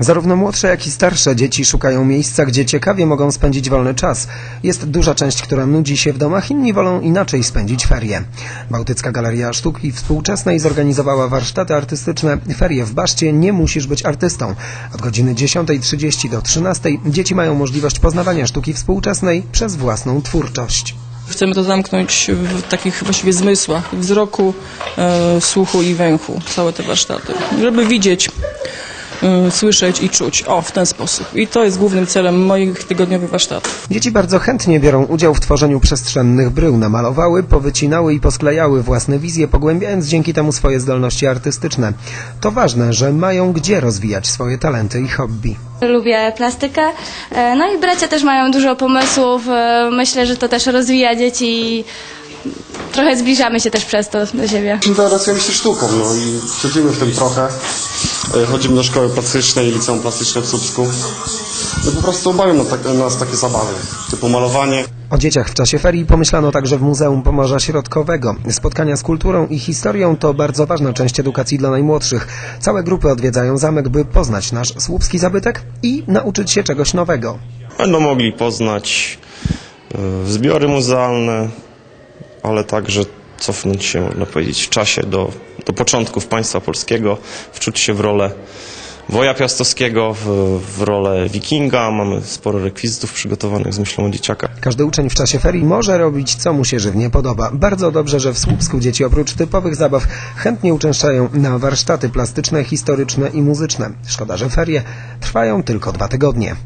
Zarówno młodsze, jak i starsze dzieci szukają miejsca, gdzie ciekawie mogą spędzić wolny czas. Jest duża część, która nudzi się w domach, inni wolą inaczej spędzić ferie. Bałtycka Galeria Sztuki Współczesnej zorganizowała warsztaty artystyczne Ferie w Baszcie nie musisz być artystą. Od godziny 10.30 do 13.00 dzieci mają możliwość poznawania sztuki współczesnej przez własną twórczość. Chcemy to zamknąć w takich właściwie zmysłach, wzroku, e, słuchu i węchu, całe te warsztaty, żeby widzieć, słyszeć i czuć. O, w ten sposób. I to jest głównym celem moich tygodniowych warsztatów. Dzieci bardzo chętnie biorą udział w tworzeniu przestrzennych brył. Namalowały, powycinały i posklejały własne wizje, pogłębiając dzięki temu swoje zdolności artystyczne. To ważne, że mają gdzie rozwijać swoje talenty i hobby. Lubię plastykę. E, No i bracia też mają dużo pomysłów. E, Myślę, że to też rozwija dzieci i trochę zbliżamy się też przez to do siebie. Interesujemy się sztuką, no i siedzimy w tym trochę. E, Chodzimy do szkoły plastycznej, liceum plastyczne w Słupsku. No po prostu bawią nas, tak, nas takie zabawy, typu malowanie. O dzieciach w czasie ferii pomyślano także w Muzeum Pomorza Środkowego. Spotkania z kulturą i historią to bardzo ważna część edukacji dla najmłodszych. Całe grupy odwiedzają zamek, by poznać nasz słupski zabytek i nauczyć się czegoś nowego. Będą mogli poznać e, zbiory muzealne, ale także cofnąć się, można powiedzieć, w czasie do, do początków państwa polskiego, wczuć się w rolę woja piastowskiego, w, w rolę wikinga. Mamy sporo rekwizytów przygotowanych z myślą o dzieciakach. Każdy uczeń w czasie ferii może robić, co mu się żywnie podoba. Bardzo dobrze, że w Słupsku dzieci oprócz typowych zabaw chętnie uczęszczają na warsztaty plastyczne, historyczne i muzyczne. Szkoda, że ferie trwają tylko dwa tygodnie.